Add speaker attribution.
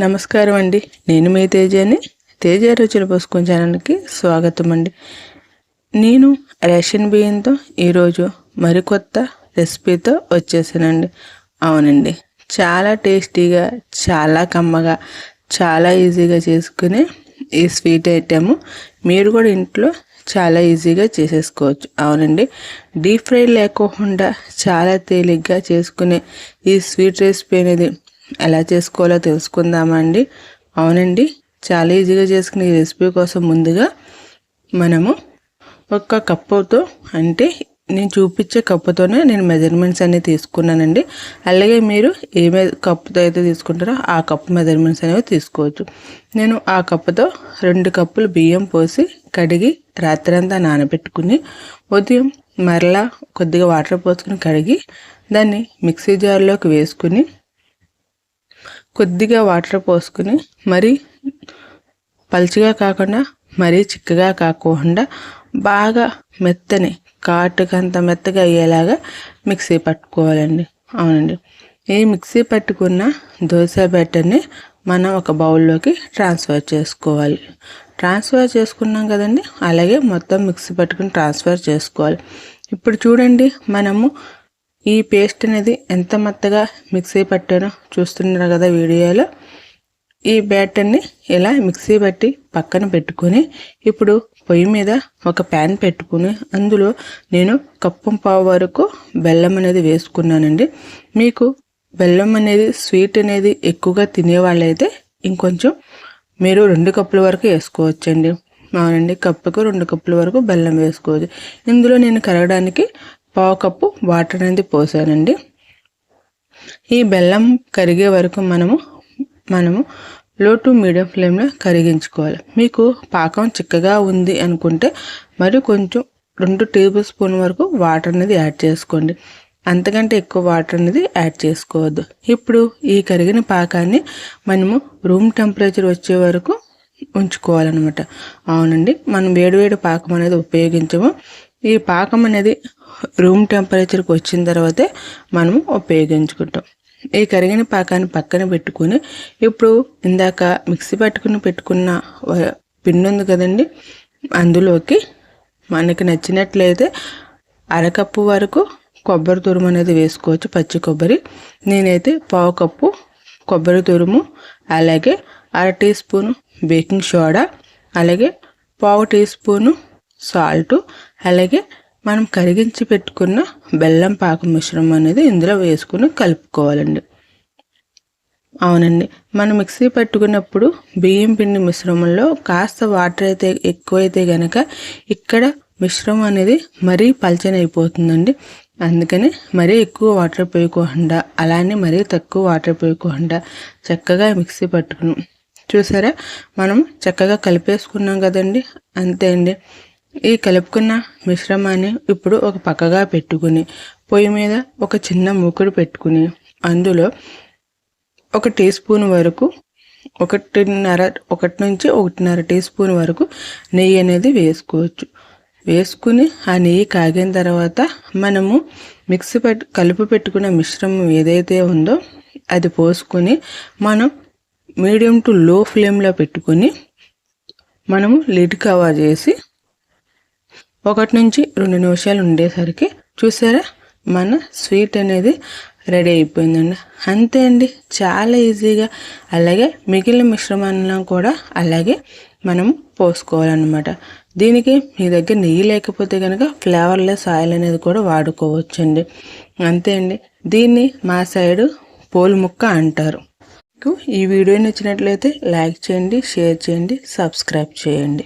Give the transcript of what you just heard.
Speaker 1: నమస్కారం అండి. నేను మీ తేజని. తేజ రుచులు పోసుకుని ఛానల్కి స్వాగతం అండి. నేను రేషన్ బియ్యంతో ఈరోజు మరికొత్త రెసిపీతో వచ్చేసానండి. అవునండి. చాలా టేస్టీగా చాలా కమ్మగా చాలా ఈజీగా చేసుకునే ఈ స్వీట్ ఐటెము మీరు కూడా ఇంట్లో చాలా ఈజీగా చేసేసుకోవచ్చు. అవునండి. డీప్ ఫ్రై లేకోకుండా చాలా తేలిగ్గా చేసుకునే ఈ స్వీట్ రెసిపీ అనేది ఎలా చేసుకోవాలో తెలుసుకుందామండి. అవునండి చాలా ఈజీగా చేసుకునే ఈ రెసిపీ కోసం ముందుగా మనము ఒక కప్పుతో అంటే నేను చూపించే కప్పుతోనే నేను మెజర్మెంట్స్ అన్నీ తీసుకున్నానండి. అలాగే మీరు ఏ కప్పుతో అయితే తీసుకుంటారో ఆ కప్పు మెజర్మెంట్స్ అనేవి తీసుకోవచ్చు. నేను ఆ కప్పుతో రెండు కప్పులు బియ్యం పోసి కడిగి రాత్రంతా నానబెట్టుకుని ఉదయం మరలా కొద్దిగా వాటర్ పోసుకుని కడిగి దాన్ని మిక్సీ జార్లోకి వేసుకుని కొద్దిగా వాటర్ పోసుకుని మరీ పలుచగా కాకుండా మరీ చిక్కగా కాకుండా బాగా మెత్తని కాటుకంత మెత్తగా అయ్యేలాగా మిక్సీ పట్టుకోవాలండి. అవునండి. ఈ మిక్సీ పట్టుకున్న దోశ బ్యాటర్ని మనం ఒక బౌల్లోకి ట్రాన్స్ఫర్ చేసుకోవాలి. ట్రాన్స్ఫర్ చేసుకున్నాం కదండి అలాగే మొత్తం మిక్సీ పట్టుకుని ట్రాన్స్ఫర్ చేసుకోవాలి. ఇప్పుడు చూడండి మనము ఈ పేస్ట్ అనేది ఎంత మెత్తగా మిక్సీ పట్టానో చూస్తున్నారు కదా వీడియోలో. ఈ బ్యాటర్ని ఇలా మిక్సీ పట్టి పక్కన పెట్టుకొని ఇప్పుడు పొయ్యి మీద ఒక ప్యాన్ పెట్టుకుని అందులో నేను కప్పం పావు వరకు బెల్లం అనేది వేసుకున్నానండి. మీకు బెల్లం అనేది స్వీట్ అనేది ఎక్కువగా తినేవాళ్ళైతే ఇంకొంచెం మీరు రెండు కప్పుల వరకు వేసుకోవచ్చండి. అవునండి కప్పుకు రెండు కప్పుల వరకు బెల్లం వేసుకోవచ్చు. ఇందులో నేను కరగడానికి పావు కప్పు వాటర్ అనేది పోసానండి. ఈ బెల్లం కరిగే వరకు మనము మనము లో టు మీడియం ఫ్లేమ్లో కరిగించుకోవాలి. మీకు పాకం చిక్కగా ఉంది అనుకుంటే మరి కొంచెం రెండు టేబుల్ స్పూన్ వరకు వాటర్ అనేది యాడ్ చేసుకోండి. అంతకంటే ఎక్కువ వాటర్ అనేది యాడ్ చేసుకోవద్దు. ఇప్పుడు ఈ కరిగిన పాకాన్ని మనము రూమ్ టెంపరేచర్ వచ్చే వరకు ఉంచుకోవాలన్నమాట. అవునండి మనం వేడివేడి పాకం అనేది ఉపయోగించము. ఈ పాకం అనేది రూమ్ టెంపరేచర్కి వచ్చిన తర్వాతే మనము ఉపయోగించుకుంటాం. ఈ కరిగిన పాకాన్ని పక్కన పెట్టుకుని ఇప్పుడు ఇందాక మిక్సీ పట్టుకుని పెట్టుకున్న పిండి ఉంది కదండి అందులోకి మనకి నచ్చినట్లయితే అరకప్పు వరకు కొబ్బరి తురుము అనేది వేసుకోవచ్చు పచ్చి కొబ్బరి. నేనైతే పావు కప్పు కొబ్బరి తురుము అలాగే అర టీ స్పూను బేకింగ్ సోడా అలాగే పావు టీ స్పూను సాల్టు అలాగే మనం కరిగించి పెట్టుకున్న బెల్లం పాక మిశ్రమం అనేది ఇందులో వేసుకుని కలుపుకోవాలండి. అవునండి. మనం మిక్సీ పట్టుకున్నప్పుడు బియ్యం పిండి మిశ్రమంలో కాస్త వాటర్ అయితే ఎక్కువైతే గనక ఇక్కడ మిశ్రమం అనేది మరీ పలచనైపోతుందండి. అందుకని మరీ ఎక్కువ వాటర్ పోయకుండా అలానే మరీ తక్కువ వాటర్ పోయకుండా చక్కగా మిక్సీ పట్టుకున్నాం. చూసారా? మనం చక్కగా కలిపేసుకున్నాం కదండి. అంతే అండి. ఈ కలుపుకున్న మిశ్రమాన్ని ఇప్పుడు ఒక పక్కగా పెట్టుకుని పొయ్యి మీద ఒక చిన్న మూకుడు పెట్టుకుని అందులో ఒక టీ స్పూన్ వరకు ఒకటిన్నర ఒకటి నుంచి ఒకటిన్నర టీ స్పూన్ వరకు నెయ్యి అనేది వేసుకోవచ్చు. వేసుకుని ఆ నెయ్యి కాగిన తర్వాత మనము మిక్సీ పెట్టి కలిపి పెట్టుకున్న మిశ్రమం ఏదైతే ఉందో అది పోసుకొని మనం మీడియం టు లో ఫ్లేమ్లో పెట్టుకొని మనము లిడ్ కవర్ చేసి ఒకటి నుంచి రెండు నిమిషాలు ఉండేసరికి చూసారా? మన స్వీట్ అనేది రెడీ అయిపోయిందండి. అంతే అండి. చాలా ఈజీగా. అలాగే మిగిలిన మిశ్రమాన్ని కూడా అలాగే మనం పోసుకోవాలన్నమాట. దీనికి మీ దగ్గర నెయ్యి లేకపోతే కనుక ఫ్లేవర్లెస్ ఆయిల్ అనేది కూడా వాడుకోవచ్చండి. అంతే అండి. దీన్ని మా సైడు పోలు ముక్క అంటారు. ఈ వీడియో నచ్చినట్లయితే లైక్ చేయండి షేర్ చేయండి సబ్స్క్రైబ్ చేయండి.